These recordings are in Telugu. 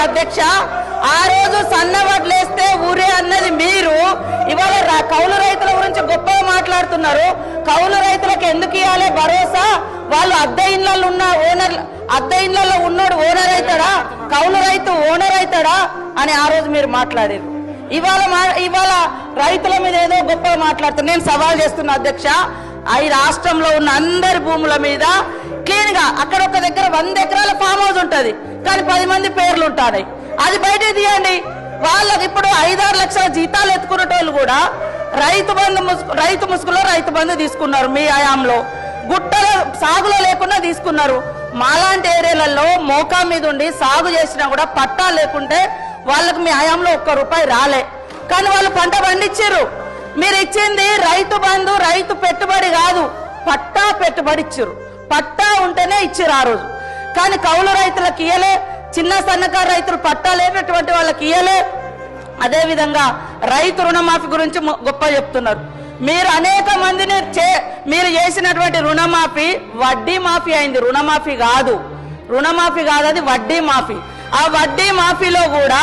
అధ్యక్ష ఆ రోజు సన్నవడ్లేస్తే ఊరే అన్నది మీరు. ఇవాళ కౌలు రైతుల గురించి గొప్పగా మాట్లాడుతున్నారు. కౌలు రైతులకు ఎందుకు ఇవ్వాలి భరోసా? వాళ్ళు అద్దె ఇళ్ళలో ఉన్న ఓనర్ అద్దె ఇళ్ళలో ఉన్నోడు ఓనర్ అవుతాడా కౌలు రైతు ఓనర్ అవుతాడా అని ఆ రోజు మీరు మాట్లాడారు. ఇవాళ మా- ఇవాళ రైతుల మీద ఏదో గొప్పగా మాట్లాడుతున్నారు. నేను సవాల్ చేస్తున్నా అధ్యక్ష. ఈ రాష్ట్రంలో ఉన్న అందరి భూముల మీద క్లీన్గా అక్కడ ఒక దగ్గర వంద ఎకరాల ఫామ్ హౌస్ ఉంటది. కానీ పది మంది పేర్లు ఉంటాయి అది బయట తీయండి. వాళ్ళకి ఇప్పుడు ఐదారు లక్షల జీతాలు ఎత్తుకునేటోళ్ళు కూడా రైతు బంధు ముసుగు రైతు ముసుగులో రైతు బంధు తీసుకున్నారు మీ ఆయాంలో. గుట్టల సాగులో లేకుండా తీసుకున్నారు. మాలాంటి ఏరియాలలో మోకా మీద ఉండి సాగు చేసినా కూడా పట్టా లేకుంటే వాళ్ళకి మీ ఆయాంలో ఒక్క రూపాయి రాలే. కానీ వాళ్ళు పంట పండించారు మీరు ఇచ్చింది రైతు బంధు రైతు పెట్టుబడి కాదు. పట్టా పెట్టుబడి ఇచ్చారు పట్టా ఉంటేనే ఇచ్చారు ఆ రోజు. కానీ కౌలు రైతులకు ఇయ్యలే చిన్న సన్నకారు రైతులు పట్టా లేనటువంటి వాళ్ళకి ఇయ్యలే. అదే విధంగా రైతు రుణమాఫీ గురించి గొప్ప చెప్తున్నారు. మీరు అనేక మందిని చే మీరు చేసినటువంటి రుణమాఫీ వడ్డీ మాఫీ అయింది. రుణమాఫీ కాదు. రుణమాఫీ కాదు అది వడ్డీ మాఫీ. ఆ వడ్డీ మాఫీలో కూడా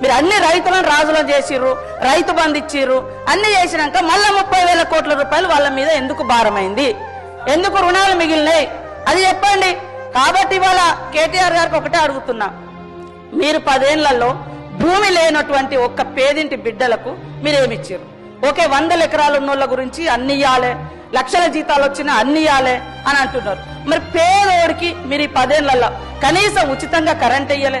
మీరు అన్ని రైతులను రాజులను చేసిర్రు రైతు బంధు ఇచ్చిర్రు అన్ని చేసినాక మళ్ళా ముప్పై వేల కోట్ల రూపాయలు వాళ్ళ మీద ఎందుకు భారమైంది? ఎందుకు రుణాలు మిగిలినాయి? అది చెప్పండి. కాబట్టి ఇవాళ కేటీఆర్ గారికి ఒకటే అడుగుతున్నా. మీరు పదేళ్ళలో భూమి లేనటువంటి ఒక్క పేదింటి బిడ్డలకు మీరేమిచ్చారు ఓకే వందల ఎకరాలు ఉన్నోళ్ళ గురించి అన్ని ఇయ్యాలే లక్షల జీతాలు వచ్చినా అన్ని ఇయ్యాలే అని అంటున్నారు. మరి పేదోడికి మీరు ఈ పదేళ్ళలో కనీసం ఉచితంగా కరెంట్ ఇయ్యలే.